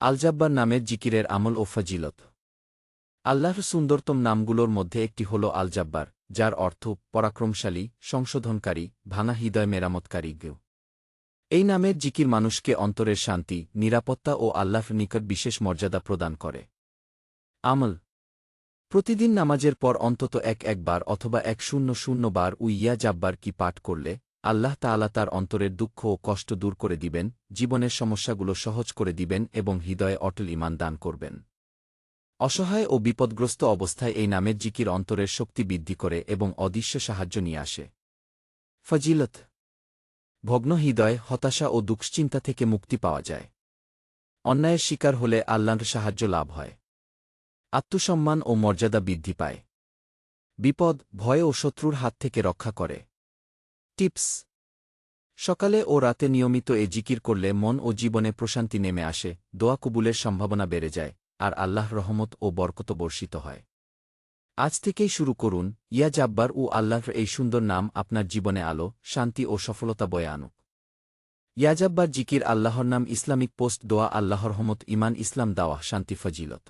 আলজাব্বার নামের জিকিরের আমল ও ফজিলত। আল্লাহর সুন্দরতম নামগুলোর মধ্যে একটি হল আলজাব্বার, যার অর্থ পরাক্রমশালী, সংশোধনকারী, ভাঙা হৃদয় মেরামতকারী গেউ এই নামের জিকির মানুষকে অন্তরের শান্তি, নিরাপত্তা ও আল্লাহর নিকট বিশেষ মর্যাদা প্রদান করে। আমল। প্রতিদিন নামাজের পর অন্তত এক একবার অথবা এক শূন্য শূন্য বার উইয়া জাব্বার কি পাঠ করলে আল্লাহ তাআলা তার অন্তরের দুঃখ ও কষ্ট দূর করে দিবেন, জীবনের সমস্যাগুলো সহজ করে দিবেন এবং হৃদয়ে অটল ইমান দান করবেন। অসহায় ও বিপদগ্রস্ত অবস্থায় এই নামের জিকির অন্তরের শক্তি বৃদ্ধি করে এবং অদৃশ্য সাহায্য নিয়ে আসে। ফজিলত। ভগ্ন হৃদয়, হতাশা ও দুশ্চিন্তা থেকে মুক্তি পাওয়া যায়। অন্যায়ের শিকার হলে আল্লাহর সাহায্য লাভ হয়। আত্মসম্মান ও মর্যাদা বৃদ্ধি পায়। বিপদ, ভয় ও শত্রুর হাত থেকে রক্ষা করে। টিপস। সকালে ও রাতে নিয়মিত এ জিকির করলে মন ও জীবনে প্রশান্তি নেমে আসে, দোয়া কবুলের সম্ভাবনা বেড়ে যায়, আর আল্লাহ রহমত ও বরকত বর্ষিত হয়। আজ থেকেই শুরু করুন, ইয়া জাব্বার ও আল্লাহর এই সুন্দর নাম আপনার জীবনে আলো, শান্তি ও সফলতা বয়ে আনুক। ইয়াজাব্বার জিকির আল্লাহর নাম ইসলামিক পোস্ট দোয়া আল্লাহর রহমত ইমান ইসলাম দাওয়া শান্তি, ফজিলত।